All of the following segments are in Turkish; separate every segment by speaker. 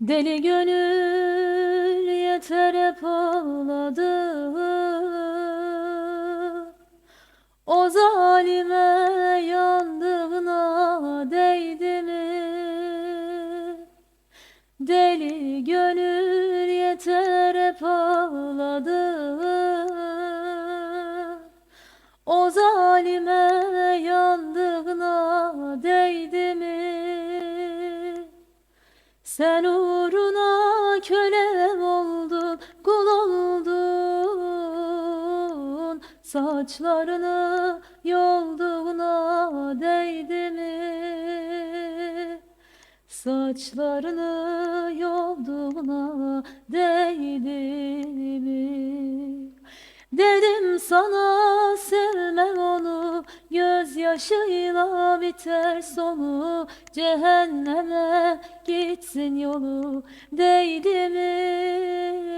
Speaker 1: Deli gönül yeter hep ağladı O zalime yandığına değdi mi? Deli gönül yeter hep ağladı O zalime yandığına değdi mi? Sen uğruna Saçlarını yolduğuna değdi mi? Saçlarını yolduğuna değdi mi? Dedim sana sevme onu Gözyaşıyla biter sonu Cehenneme gitsin yolu Değdi mi?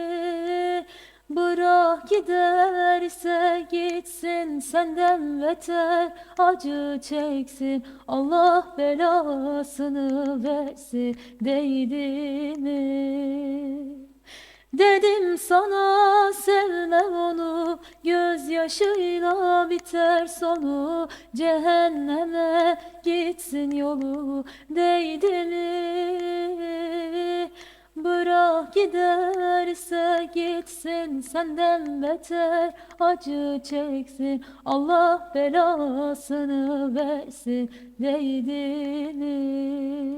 Speaker 1: Bırak giderse gitsin Senden beter. Acı çeksin Allah belasını versin. Değdi mi? Dedim sana sevme onu. Gözyaşıyla biter sonu. Cehenneme gitsin yolu. Değdi mi? Bırak giderse gitsin Senden beter acı çeksin Allah belasını versin Değdi mi?